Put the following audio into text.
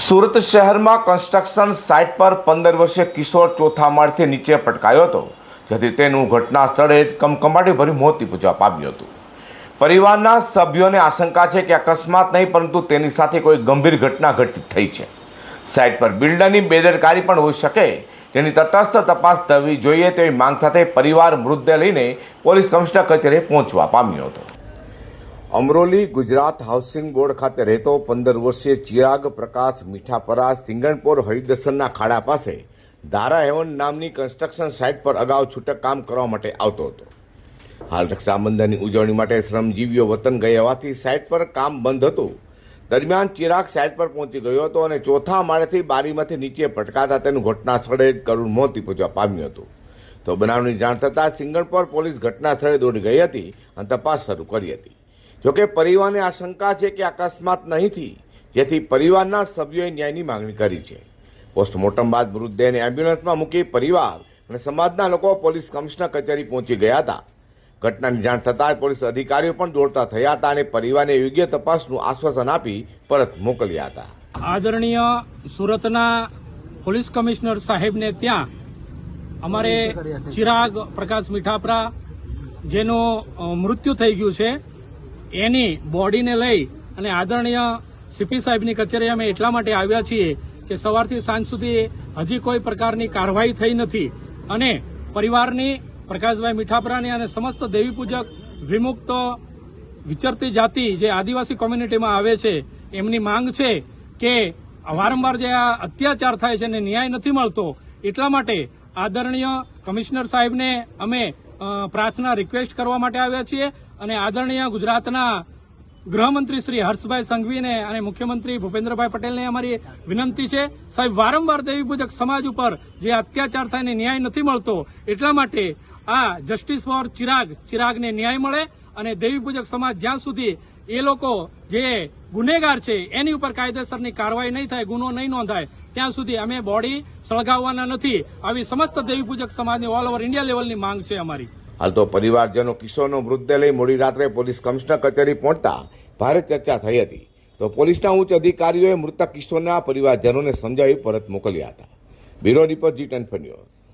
સુરત શહેરમાં construction site પર પંદર વર્ષીય કિશોર ચોથા માળથી નીચે પટકાયો હતો, જેથી તેનું ઘટના સ્થળે જ કમકમાટી ભર્યું મોત નીપજવા પામ્યું હતું. પરિવારના સભ્યોને આશંકા છે કે અકસ્માત નહીં, પરંતુ તેની સાથે કોઈ ગંભીર ઘટના ઘટિત થઈ છે. સાઇટ પર બિલ્ડરની બેદરકારી પણ હોઈ શકે તેની તટસ્થ તપાસ થવી જોઈએ તેવી માંગ સાથે પરિવાર મૃતદેહ લઈને પોલીસ કમિશનર કચેરીએ પહોંચવા પામ્યો હતો. અમરોલી ગુજરાત હાઉસિંગ બોર્ડ ખાતે રહેતો પંદર વર્ષીય ચિરાગ પ્રકાશ મીઠાપરા સિંગણપોર હરિદર્શનના ખાડા પાસે ધારા હેવન નામની કન્સ્ટ્રક્શન સાઇટ પર અગાઉ છૂટક કામ કરવા માટે આવતો હતો. હાલ રક્ષાબંધનની ઉજવણી માટે શ્રમજીવીઓ વતન ગયા હોવાથી સાઇટ પર કામ બંધ હતું. દરમિયાન ચિરાગ સાઇટ પર પહોંચી ગયો હતો અને ચોથા માળેથી બારીમાંથી નીચે પટકાતા તેનું ઘટના સ્થળે જ કરુણ મોત નીપજવા પામ્યું હતું. તો બનાવની જાણ થતાં સિંગણપોર પોલીસ ઘટના સ્થળે દોડી ગઈ હતી અને તપાસ શરૂ કરી હતી. જોકે પરિવારને આશંકા છે કે અકસ્માત નહીંથી જેથી પરિવારના સભ્યોએ ન્યાયની માંગણી કરી છે. પોસ્ટમોર્ટમ બાદ મૃતદેહને એમ્બ્યુલન્સમાં મૂકી પરિવાર અને સમાજના લોકો પોલીસ કમિશનર કચેરી પહોંચી ગયા હતા. ઘટનાની જાણ થતાં જ પોલીસ અધિકારીઓ પણ દોડતા થયા હતા અને પરિવારને યોગ્ય તપાસનું આશ્વાસન આપી પરત મોકલ્યા હતા. આદરણીય સુરતના પોલીસ કમિશનર સાહેબને ત્યાં અમારે ચિરાગ પ્રકાશ મીઠાપરા જેનું મૃત્યુ થઈ ગયું છે. એની બોડીને લઈ અને આદરણીય સીપી સાહેબની કચેરી અમે એટલા માટે આવ્યા છીએ કે સવારથી સાંજ સુધી હજી કોઈ પ્રકારની કાર્યવાહી થઈ નથી. અને પરિવારની પ્રકાશભાઈ મીઠાપરાની અને સમસ્ત દેવી પૂજક વિમુક્ત વિચરતી જાતિ જે આદિવાસી કોમ્યુનિટીમાં આવે છે, એમની માંગ છે કે વારંવાર જે આ અત્યાચાર થાય છે અને ન્યાય નથી મળતો, એટલા માટે આદરણીય કમિશનર સાહેબને અમે પ્રાર્થના રિક્વેસ્ટ કરવા માટે આવ્યા છીએ અને આદરણીય ગુજરાતના ગૃહમંત્રી શ્રી હર્ષભાઈ સંઘવીને અને મુખ્યમંત્રી ભૂપેન્દ્રભાઈ પટેલને અમારી વિનંતી છે. સાહેબ, વારંવાર દેવી પૂજક સમાજ ઉપર જે અત્યાચાર થાય ને ન્યાય નથી મળતો, એટલા માટે આ જસ્ટિસ ફોર ચિરાગ, ચિરાગને ન્યાય મળે અને દેવી પૂજક સમાજ જ્યાં સુધી એ લોકો જે ગુનેગાર છે, એની ઉપર કાયદેસરની કાર્યવાહી નહીં થાય, ગુનો નહીં નોંધાય, ત્યાં સુધી અમે બોડી સળગાવવાના નથી. આવી સમસ્ત દેવી પૂજક સમાજની ઓલ ઓવર ઇન્ડિયા લેવલની માંગ છે અમારી. હાલ તો પરિવારજનો કિશોરનો મૃતદેહ લઈ મોડી રાત્રે પોલીસ કમિશનર કચેરી પહોંચતા ભારે ચર્ચા થઈ હતી. તો પોલીસના ઉચ્ચ અધિકારીઓએ મૃતક કિશોરના પરિવારજનોને સમજાવી પરત મોકલ્યા હતા. બ્યુરો રિપોર્ટ જી ટેન